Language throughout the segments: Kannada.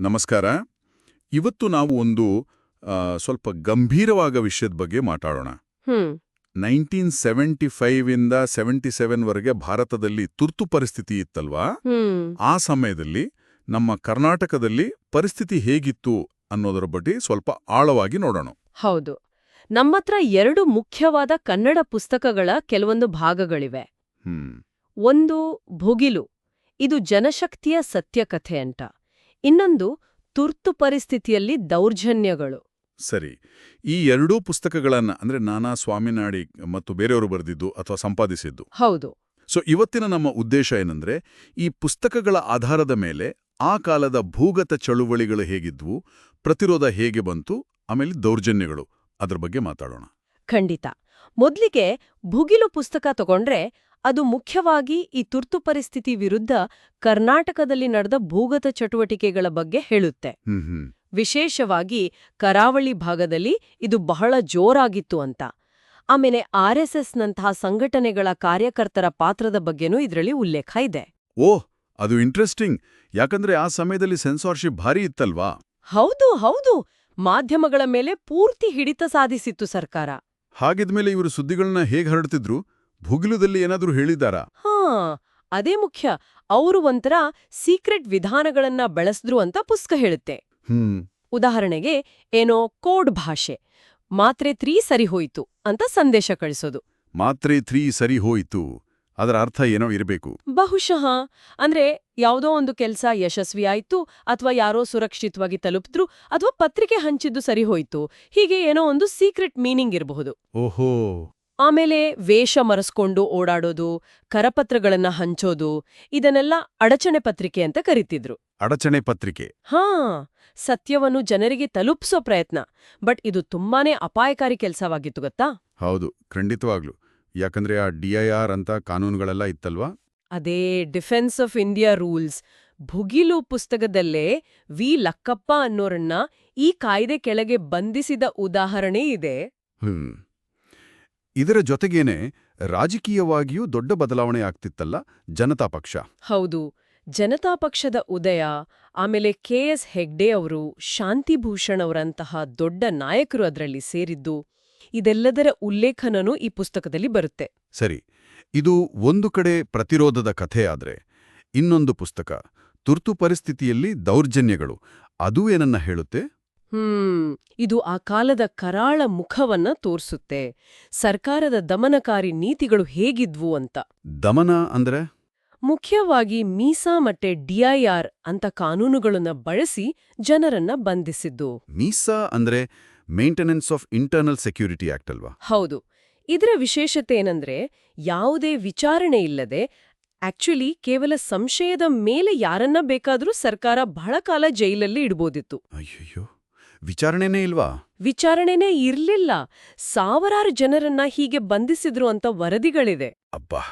ನಮಸ್ಕಾರ. ಇವತ್ತು ನಾವು ಒಂದು ಸ್ವಲ್ಪ ಗಂಭೀರವಾದ ವಿಷಯದ ಬಗ್ಗೆ ಮಾತಾಡೋಣ. ನೈನ್ಟೀನ್ ಸೆವೆಂಟಿ ಫೈವ್ ಇಂದ ಸೆವೆಂಟಿ ಸೆವೆನ್ ವರೆಗೆ ಭಾರತದಲ್ಲಿ ತುರ್ತು ಪರಿಸ್ಥಿತಿ ಇತ್ತಲ್ವಾ? ಆ ಸಮಯದಲ್ಲಿ ನಮ್ಮ ಕರ್ನಾಟಕದಲ್ಲಿ ಪರಿಸ್ಥಿತಿ ಹೇಗಿತ್ತು ಅನ್ನೋದರ ಬಗ್ಗೆ ಸ್ವಲ್ಪ ಆಳವಾಗಿ ನೋಡೋಣ. ಹೌದು. ನಮ್ಮತ್ರ ಎರಡು ಮುಖ್ಯವಾದ ಕನ್ನಡ ಪುಸ್ತಕಗಳ ಕೆಲವೊಂದು ಭಾಗಗಳಿವೆ. ಹ್ಮ್. ಒಂದು ಭುಗಿಲು ಇದು ಜನಶಕ್ತಿಯ ಸತ್ಯಕಥೆ ಅಂತ. ಇನ್ನೊಂದು ತುರ್ತು ಪರಿಸ್ಥಿತಿಯಲ್ಲಿ ದೌರ್ಜನ್ಯಗಳು. ಸರಿ. ಈ ಎರಡೂ ಪುಸ್ತಕಗಳನ್ನ ಅಂದ್ರೆ ನಾನಾ ಸ್ವಾಮಿನಾಡಿ ಮತ್ತು ಬೇರೆಯವರು ಬರೆದಿದ್ದು ಅಥವಾ ಸಂಪಾದಿಸಿದ್ದು. ಹೌದು. ಸೊ ಇವತ್ತಿನ ನಮ್ಮ ಉದ್ದೇಶ ಏನಂದ್ರೆ ಈ ಪುಸ್ತಕಗಳ ಆಧಾರದ ಮೇಲೆ ಆ ಕಾಲದ ಭೂಗತ ಚಳುವಳಿಗಳು ಹೇಗಿದ್ವು ಪ್ರತಿರೋಧ ಹೇಗೆ ಬಂತು ಆಮೇಲೆ ದೌರ್ಜನ್ಯಗಳು ಅದರ ಬಗ್ಗೆ ಮಾತಾಡೋಣ. ಖಂಡಿತ. ಮೊದಲಿಗೆ ಭುಗಿಲು ಪುಸ್ತಕ ತಗೊಂಡ್ರೆ ಅದು ಮುಖ್ಯವಾಗಿ ಈ ತುರ್ತು ಪರಿಸ್ಥಿತಿ ವಿರುದ್ಧ ಕರ್ನಾಟಕದಲ್ಲಿ ನಡೆದ ಭೂಗತ ಚಟುವಟಿಕೆಗಳ ಬಗ್ಗೆ ಹೇಳುತ್ತೆ. ವಿಶೇಷವಾಗಿ ಕರಾವಳಿ ಭಾಗದಲ್ಲಿ ಇದು ಬಹಳ ಜೋರಾಗಿತ್ತು ಅಂತ. ಆಮೇಲೆ ಆರ್ಎಸ್ಎಸ್ನಂತಹ ಸಂಘಟನೆಗಳ ಕಾರ್ಯಕರ್ತರ ಪಾತ್ರದ ಬಗ್ಗೆನೂ ಇದರಲ್ಲಿ ಉಲ್ಲೇಖ ಇದೆ. ಓಹ್ ಅದು ಇಂಟ್ರೆಸ್ಟಿಂಗ್. ಯಾಕಂದ್ರೆ ಆ ಸಮಯದಲ್ಲಿ ಸೆನ್ಸಾರ್ಶಿಪ್ ಭಾರಿ ಇತ್ತಲ್ವಾ? ಹೌದು ಹೌದು. ಮಾಧ್ಯಮಗಳ ಮೇಲೆ ಪೂರ್ತಿ ಹಿಡಿತ ಸಾಧಿಸಿತ್ತು ಸರ್ಕಾರ. ಹಾಗಿದ್ಮೇಲೆ ಇವರು ಸುದ್ದಿಗಳನ್ನ ಹೇಗೆ ಹರಡ್ತಿದ್ರು? ಭುಗಿಲುದಲ್ಲಿ ಏನಾದ್ರೂ ಹೇಳಿದಾರಾ ಹಾ ಅದೇ ಮುಖ್ಯ. ಅವರು ಒಂಥರ ಸೀಕ್ರೆಟ್ ವಿಧಾನಗಳನ್ನ ಬಳಸಿದ್ರು ಅಂತ ಪುಸ್ತಕ ಹೇಳುತ್ತೆ. ಹ್ಮ್. ಉದಾಹರಣೆಗೆ ಏನೋ ಕೋಡ್ ಭಾಷೆ ಮಾತ್ರೆ ತ್ರೀ ಸರಿ ಹೋಯಿತು ಅಂತ ಸಂದೇಶ ಕಳಿಸೋದು. ಮಾತ್ರೆ ತ್ರೀ ಸರಿ ಹೋಯಿತು ಅದರ ಅರ್ಥ ಏನೋ ಇರಬೇಕು. ಬಹುಶಃ ಅಂದ್ರೆ ಯಾವುದೋ ಒಂದು ಕೆಲಸ ಯಶಸ್ವಿ ಆಯ್ತು ಅಥವಾ ಯಾರೋ ಸುರಕ್ಷಿತವಾಗಿ ತಲುಪಿದ್ರು ಅಥವಾ ಪತ್ರಿಕೆ ಹಂಚಿದ್ದು ಸರಿ ಹೋಯಿತು ಹೀಗೆ ಏನೋ ಒಂದು ಸೀಕ್ರೆಟ್ ಮೀನಿಂಗ್ ಇರಬಹುದು. ಓಹೋ. ಆಮೇಲೆ ವೇಷ ಮರೆಸ್ಕೊಂಡು ಓಡಾಡೋದು ಕರಪತ್ರಗಳನ್ನ ಹಂಚೋದು ಇದನ್ನೆಲ್ಲ ಅಡಚಣೆ ಪತ್ರಿಕೆ ಅಂತ ಕರೀತಿದ್ರು. ಅಡಚಣೆ ಪತ್ರಿಕೆ. ಹಾ ಸತ್ಯವನ್ನು ಜನರಿಗೆ ತಲುಪಿಸೋ ಪ್ರಯತ್ನ ಬಟ್ ಇದು ತುಂಬಾನೇ ಅಪಾಯಕಾರಿ ಕೆಲಸವಾಗಿತ್ತು ಗೊತ್ತಾ? ಹೌದು ಖಂಡಿತವಾಗ್ಲು. ಯಾಕಂದ್ರೆ ಆ ಡಿಐಆರ್ ಅಂತ ಕಾನೂನುಗಳೆಲ್ಲ ಇತ್ತಲ್ವಾ? ಅದೇ ಡಿಫೆನ್ಸ್ ಆಫ್ ಇಂಡಿಯಾ ರೂಲ್ಸ್. ಭುಗಿಲು ಪುಸ್ತಕದಲ್ಲೇ ವಿ ಲಕ್ಕಪ್ಪ ಅನ್ನೋರನ್ನ ಈ ಕಾಯ್ದೆ ಕೆಳಗೆ ಬಂಧಿಸಿದ ಉದಾಹರಣೆ ಇದೆ. ಹ್ಮ್. ಇದರ ಜೊತೆಗೇನೆ ರಾಜಕೀಯವಾಗಿಯೂ ದೊಡ್ಡ ಬದಲಾವಣೆ ಆಗ್ತಿತ್ತಲ್ಲ ಜನತಾ ಪಕ್ಷ. ಹೌದು. ಜನತಾ ಪಕ್ಷದ ಉದಯ ಆಮೇಲೆ ಕೆ ಎಸ್ ಹೆಗ್ಡೆ ಅವರು ಶಾಂತಿಭೂಷಣ್ ಅವರಂತಹ ದೊಡ್ಡ ನಾಯಕರು ಅದರಲ್ಲಿ ಸೇರಿದ್ದು ಇದೆಲ್ಲದರ ಉಲ್ಲೇಖನನೂ ಈ ಪುಸ್ತಕದಲ್ಲಿ ಬರುತ್ತೆ. ಸರಿ. ಇದು ಒಂದು ಕಡೆ ಪ್ರತಿರೋಧದ ಕಥೆ ಆದ್ರೆ ಇನ್ನೊಂದು ಪುಸ್ತಕ ತುರ್ತು ಪರಿಸ್ಥಿತಿಯಲ್ಲಿ ದೌರ್ಜನ್ಯಗಳು ಅದೂ ಏನನ್ನ ಹೇಳುತ್ತೆ? ಹ್ಮ್ ಇದು ಆ ಕಾಲದ ಕರಾಳ ಮುಖವನ್ನ ತೋರಿಸುತ್ತೆ. ಸರ್ಕಾರದ ದಮನಕಾರಿ ನೀತಿಗಳು ಹೇಗಿದ್ವು ಅಂತ. ದಮನ ಅಂದ್ರೆ? ಮುಖ್ಯವಾಗಿ ಮೀಸಾ ಮತ್ತೆ ಡಿಐಆರ್ ಅಂತ ಕಾನೂನುಗಳನ್ನ ಬಳಸಿ ಜನರನ್ನ ಬಂಧಿಸಿದ್ದು. ಮೀಸಾ ಅಂದ್ರೆ maintenance of internal security act ಅಲ್ವಾ? ಹೌದು. ಇದರ ವಿಶೇಷತೆ ಏನಂದ್ರೆ ಯಾವುದೇ ವಿಚಾರಣೆ ಇಲ್ಲದೆ ಆಕ್ಚುಲಿ ಕೇವಲ ಸಂಶಯದ ಮೇಲೆ ಯಾರನ್ನ ಬೇಕಾದರೂ ಸರ್ಕಾರ ಬಹಳ ಕಾಲ ಜೈಲಲ್ಲಿ ಇಡ್ಬೋದಿತ್ತು. ಅಯ್ಯಯ್ಯೋ. ವಿಚಾರಣೆನೇ ಇಲ್ವಾ? ವಿಚಾರಣೆನೇ ಇರ್ಲಿಲ್ಲ. ಸಾವಿರಾರು ಜನರನ್ನ ಹೀಗೆ ಬಂಧಿಸಿದ್ರು ಅಂತ ವರದಿಗಳಿದೆ. ಅಬ್ಬಾ!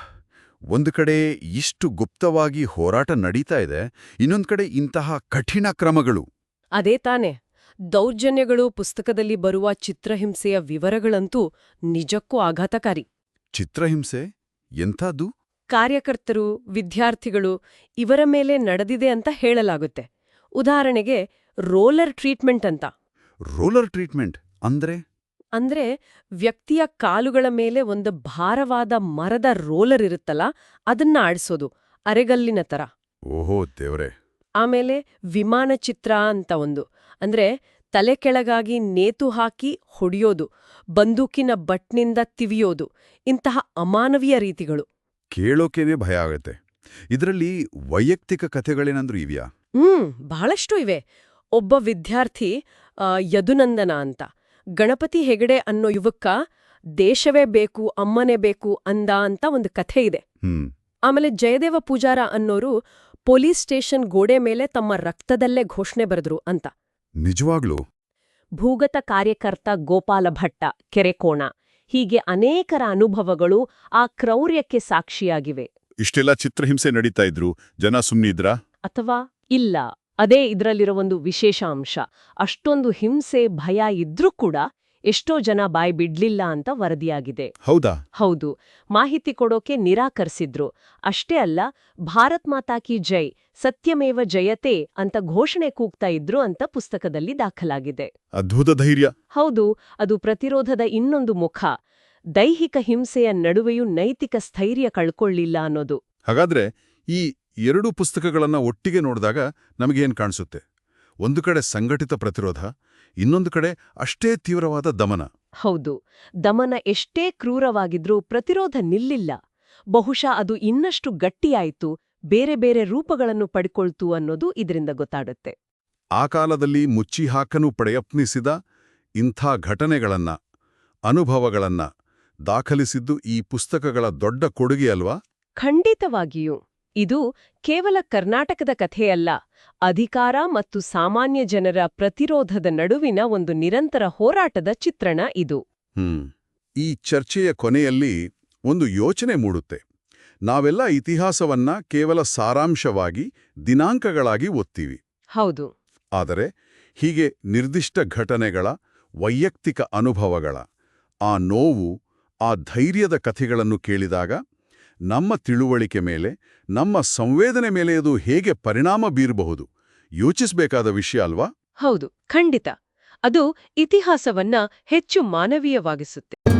ಒಂದು ಕಡೆ ಇಷ್ಟು ಗುಪ್ತವಾಗಿ ಹೋರಾಟ ನಡೀತಾ ಇದೆ ಇನ್ನೊಂದ್ ಕಡೆ ಇಂತಹ ಕಠಿಣ ಕ್ರಮಗಳು. ಅದೇ ತಾನೆ. ದೌರ್ಜನ್ಯಗಳು ಪುಸ್ತಕದಲ್ಲಿ ಬರುವ ಚಿತ್ರಹಿಂಸೆಯ ವಿವರಗಳಂತೂ ನಿಜಕ್ಕೂ ಆಘಾತಕಾರಿ. ಚಿತ್ರಹಿಂಸೆ? ಎಂಥದ್ದು? ಕಾರ್ಯಕರ್ತರು ವಿದ್ಯಾರ್ಥಿಗಳು ಇವರ ಮೇಲೆ ನಡೆದಿದೆ ಅಂತ ಹೇಳಲಾಗುತ್ತೆ. ಉದಾಹರಣೆಗೆ ರೋಲರ್ ಟ್ರೀಟ್ಮೆಂಟ್ ಅಂತ. ರೋಲರ್ ಟ್ರೀಟ್ಮೆಂಟ್ ಅಂದ್ರೆ? ಅಂದ್ರೆ ವ್ಯಕ್ತಿಯ ಕಾಲುಗಳ ಮೇಲೆ ಒಂದು ಭಾರವಾದ ಮರದ ರೋಲರ್ ಇರುತ್ತಲ್ಲ ಅದನ್ನ ಆಡಿಸೋದು ಅರೆಗಲ್ಲಿನ ತರ. ಓಹೋ ದೇವ್ರೆ. ಆಮೇಲೆ ವಿಮಾನ ಚಿತ್ರ ಅಂತ ಒಂದು. ಅಂದ್ರೆ ತಲೆ ಕೆಳಗಾಗಿ ನೇತು ಹಾಕಿ ಹೊಡೆಯೋದು ಬಂದೂಕಿನ ಬಟ್ನಿಂದ ತಿವಿಯೋದು ಇಂತಹ ಅಮಾನವೀಯ ರೀತಿಗಳು. ಕೇಳೋಕೆವೇ ಭಯ ಆಗತ್ತೆ. ಇದರಲ್ಲಿ ವೈಯಕ್ತಿಕ ಕಥೆಗಳೇನಾದ್ರೂ ಇವ್ಯಾ? ಹ್ಮ್ ಬಹಳಷ್ಟು ಇವೆ. ಒಬ್ಬ ವಿದ್ಯಾರ್ಥಿ ಯದುನಂದನ ಅಂತ. ಗಣಪತಿ ಹೆಗಡೆ ಅನ್ನೋ ಯುವಕ ದೇಶವೇ ಬೇಕು ಅಮ್ಮನೇ ಬೇಕು ಅಂದ ಅಂತ ಒಂದು ಕಥೆ ಇದೆ. ಆಮೇಲೆ ಜಯದೇವ ಪೂಜಾರ ಅನ್ನೋರು ಪೊಲೀಸ್ ಸ್ಟೇಷನ್ ಗೋಡೆ ಮೇಲೆ ತಮ್ಮ ರಕ್ತದಲ್ಲೇ ಘೋಷಣೆ ಬರೆದ್ರು ಅಂತ. ನಿಜವಾಗ್ಲೂ? ಭೂಗತ ಕಾರ್ಯಕರ್ತ ಗೋಪಾಲ ಭಟ್ಟ ಕೆರೆಕೋಣ ಹೀಗೆ ಅನೇಕರ ಅನುಭವಗಳು ಆ ಕ್ರೌರ್ಯಕ್ಕೆ ಸಾಕ್ಷಿಯಾಗಿವೆ. ಇಷ್ಟೆಲ್ಲ ಚಿತ್ರಹಿಂಸೆ ನಡೀತಾ ಇದ್ರು? ಜನ ಸುಮ್ನಿದ್ರಾ? ಅಥವಾ ಇಲ್ಲ? ಅದೇ ಇದರಲ್ಲಿರೋ ಒಂದು ವಿಶೇಷ ಅಂಶ. ಅಷ್ಟೊಂದು ಹಿಂಸೆ ಭಯ ಇದ್ರೂ ಕೂಡ ಎಷ್ಟೋ ಜನ ಬಾಯಿ ಬಿಡ್ಲಿಲ್ಲ ಅಂತ ವರದಿಯಾಗಿದೆ. ಹೌದಾ? ಹೌದು. ಮಾಹಿತಿ ಕೊಡೋಕೆ ನಿರಾಕರಿಸಿದ್ರು. ಅಷ್ಟೇ ಅಲ್ಲ ಭಾರತ್ ಮಾತಾ ಕಿ ಜೈ ಸತ್ಯಮೇವ ಜಯತೆ ಅಂತ ಘೋಷಣೆ ಕೂಗ್ತಾ ಇದ್ರು ಅಂತ ಪುಸ್ತಕದಲ್ಲಿ ದಾಖಲಾಗಿದೆ. ಅದ್ಭುತ ಧೈರ್ಯ. ಹೌದು ಅದು ಪ್ರತಿರೋಧದ ಇನ್ನೊಂದು ಮುಖ. ದೈಹಿಕ ಹಿಂಸೆಯ ನಡುವೆಯೂ ನೈತಿಕ ಸ್ಥೈರ್ಯ ಕಳ್ಕೊಳ್ಳಿಲ್ಲ ಅನ್ನೋದು. ಹಾಗಾದ್ರೆ ಈ ಎರಡು ಪುಸ್ತಕಗಳನ್ನು ಒಟ್ಟಿಗೆ ನೋಡಿದಾಗ ನಮಗೇನು ಕಾಣಿಸುತ್ತೆ? ಒಂದು ಕಡೆ ಸಂಘಟಿತ ಪ್ರತಿರೋಧ ಇನ್ನೊಂದು ಕಡೆ ಅಷ್ಟೇ ತೀವ್ರವಾದ ದಮನ. ಹೌದು. ದಮನ ಎಷ್ಟೇ ಕ್ರೂರವಾಗಿದ್ರೂ ಪ್ರತಿರೋಧ ನಿಲ್ಲಿಲ್ಲ. ಬಹುಶಃ ಅದು ಇನ್ನಷ್ಟು ಗಟ್ಟಿಯಾಯಿತು ಬೇರೆ ಬೇರೆ ರೂಪಗಳನ್ನು ಪಡ್ಕೊಳ್ತು ಅನ್ನೋದು ಇದರಿಂದ ಗೊತ್ತಾಡುತ್ತೆ. ಆ ಕಾಲದಲ್ಲಿ ಮುಚ್ಚಿಹಾಕನು ಪ್ರಯತ್ನಿಸಿದ ಇಂಥ ಘಟನೆಗಳನ್ನ ಅನುಭವಗಳನ್ನ ದಾಖಲಿಸಿದ್ದು ಈ ಪುಸ್ತಕಗಳ ದೊಡ್ಡ ಕೊಡುಗೆ ಅಲ್ವಾ? ಖಂಡಿತವಾಗಿಯೂ. ಇದು ಕೇವಲ ಕರ್ನಾಟಕದ ಕಥೆಯಲ್ಲ ಅಧಿಕಾರ ಮತ್ತು ಸಾಮಾನ್ಯ ಜನರ ಪ್ರತಿರೋಧದ ನಡುವಿನ ಒಂದು ನಿರಂತರ ಹೋರಾಟದ ಚಿತ್ರಣ ಇದು. ಹ್ಮ್. ಈ ಚರ್ಚೆಯ ಕೊನೆಯಲ್ಲಿ ಒಂದು ಯೋಚನೆ ಮೂಡುತ್ತೆ. ನಾವೆಲ್ಲ ಇತಿಹಾಸವನ್ನ ಕೇವಲ ಸಾರಾಂಶವಾಗಿ ದಿನಾಂಕಗಳಾಗಿ ಒತ್ತೀವಿ ಹೌದು. ಆದರೆ ಹೀಗೆ ನಿರ್ದಿಷ್ಟ ಘಟನೆಗಳ ವೈಯಕ್ತಿಕ ಅನುಭವಗಳ ಆ ನೋವು ಆ ಧೈರ್ಯದ ಕಥೆಗಳನ್ನು ಕೇಳಿದಾಗ ನಮ್ಮ ತಿಳುವಳಿಕೆ ಮೇಲೆ, ನಮ್ಮ ಸಂವೇದನೆ ಮೇಲೆ ಅದು ಹೇಗೆ ಪರಿಣಾಮ ಬೀರಬಹುದು? ಯೋಚಿಸಬೇಕಾದ ವಿಷಯ ಅಲ್ವಾ? ಹೌದು, ಖಂಡಿತ. ಅದು ಇತಿಹಾಸವನ್ನ ಹೆಚ್ಚು ಮಾನವೀಯವಾಗಿಸುತ್ತೆ.